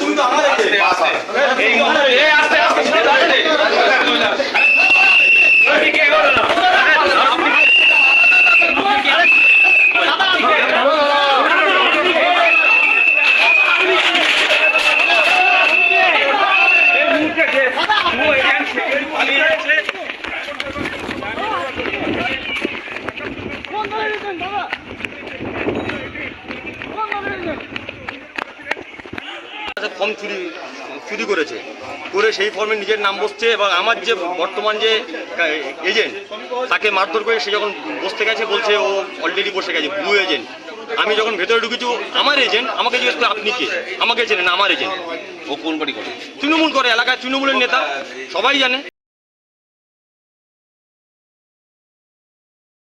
তুমি তো আমার ফর্ম চুরি চুরি করেছে। করে সেই ফর্মে নিজের নাম বসছে এবং আমার যে বর্তমান যে এজেন্ট তাকে মারধর করে সে যখন বসতে গেছে বলছে ও অলরেডি বসে গেছে ব্লু এজেন্ট আমি যখন ভেতরে ঢুকেছি আমার এজেন্ট আমাকে জিজ্ঞেস করে আপনি কে? আমাকে চেনেন আমার এজেন্ট ও কোন বাড়ি করে? তৃণমূল করে এলাকায় তৃণমূলের নেতা সবাই জানে।